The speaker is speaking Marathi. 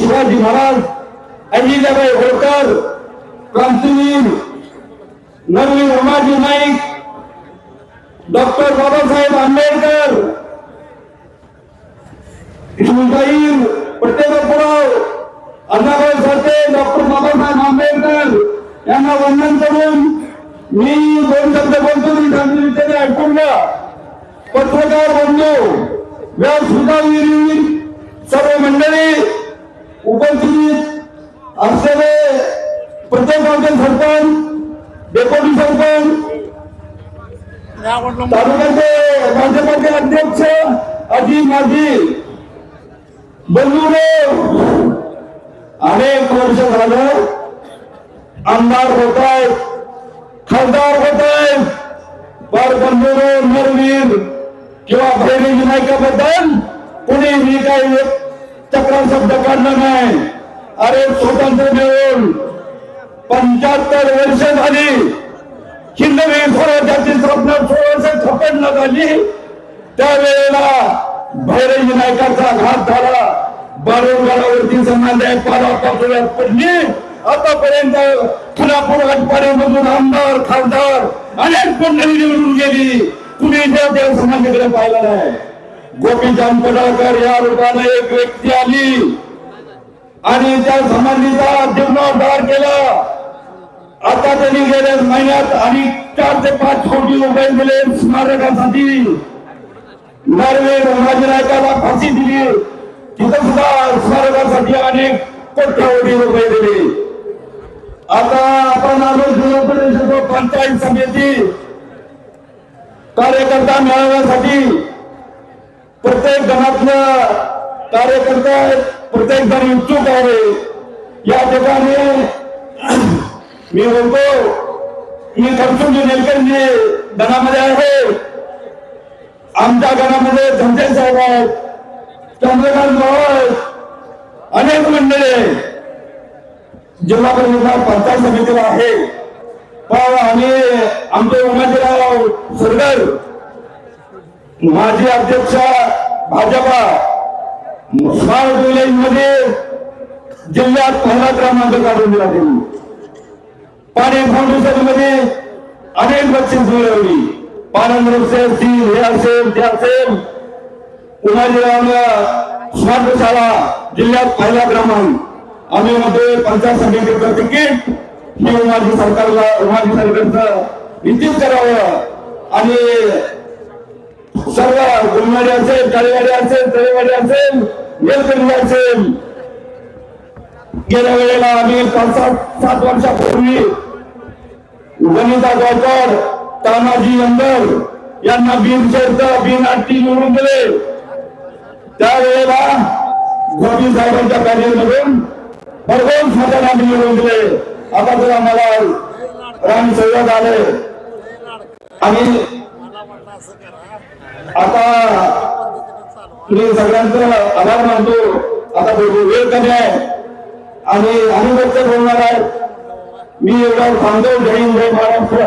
शिवाजी महाराज अहिल्याबाई होळकर क्रांतीवीर नरवीर उमाजी नाईक डॉक्टर बाबासाहेब आंबेडकर शिवशाहीर पट्टेबापुराव अण्णाभाऊ साठे डॉक्टर बाबासाहेब आंबेडकर यांना वंदन करून मी दोन शब्द बोलतो मी गांधीजींचे ऐकून घ्या. पत्रकार बंधू व्यासपीठावरील सर्व मंडळी उपस्थित असलेले प्रत्येक गावचे सरपंच डेप्युटी सरपंच तालुक्याचे भाजपाचे अध्यक्ष अजी माझी बंधुरे अनेक वर्ष झालं आमदार होत आहेत खासदार होत आहेत. पर बंधुरे नरवीर किंवा भैरी विनायकाबद्दल कुणीही काही चक्र शब्द काढला नाही. अरे स्वतंत्र मिळून पंच्याहत्तर वर्ष झाली. हिंदवी स्वराज्याची स्वप्न सोळाशे छप्पन्न झाली. त्यावेळेला भैरवी नायकाचा घात झाला. बारोगडावरती समाजाय पारा पाचोळ्यात पडली. आतापर्यंत खानापूर आटपाड्यामधून आमदार खासदार अनेक पंढरी निवडून गेली. कुणी त्या त्या समाजाकडे पाहिला नाही. गोपीचंद पडळकर या रूपाने एक व्यक्ती आली. आणि त्या समाधीचा जीर्णोद्धार केला. आता त्यांनी गेल्या महिन्यात आणि चार ते पाच कोटी रुपये दिले स्मारकासाठी. नरवीर राजनायकाला फाशी दिली. तिथं सुद्धा स्मारकासाठी अनेक कोट्यावधी रुपये दिले. आता आपण आलो जिल्हा परिषद पंचायत समिती. कार्यकर्ता मेळाव्यासाठी प्रत्येक गणातलं कार्यकर्ता प्रत्येक जण उत्सुक आहे. या ठिकाणी मी बोलतो मी खर्चून नेलकरजी गणामध्ये आहे. आमच्या गणामध्ये धनते साहेब आहेत चंद्रकांत आहेत अनेक मंडळी जिल्हा परिषद पंचायत समितीला आहे. पण आम्ही आमचे उमेदराव सरगर माजी अध्यक्ष भाजपा. स्मार्ट विलेजमध्ये जिल्ह्यात पहिला क्रमांक काढून दिला त्यांनी पाणी फाउंडेशनमध्ये अनेक बक्षीस मिळवली. पानंद रस्ते असतील हे असेल ते असेल उमाजीरावला स्मार्ट शाळा जिल्ह्यात पहिला क्रमांक. आम्ही मध्ये पंचायत समितीचं तिकीट. हे उमाजी सरकारला उमाजी सरकारचं निश्चित करावं. आणि सर्व गुलमाडी असेल काळेवाडी असेल तळेवाडी असेल वेलकंडी असेल. गेल्या वेळेला आम्ही पाच सात सात वर्षापूर्वी वनिता गावकर तानाजी अंबर यांना बिन शर्त बिन अट्टी निवडून दिले. त्यावेळेला गोपी साहेबांच्या पॅनेलमधून भरघोस मतदान निवडून दिले. आता जर आम्हाला राम सय्यद आले आणि आता मी सगळ्यांचं आभार मानतो. आता वेळ कमी आहे. आणि अनुभवचं बोलणार आहे मी एवढा सांगतो. जय हिंद जय महाराष्ट्र.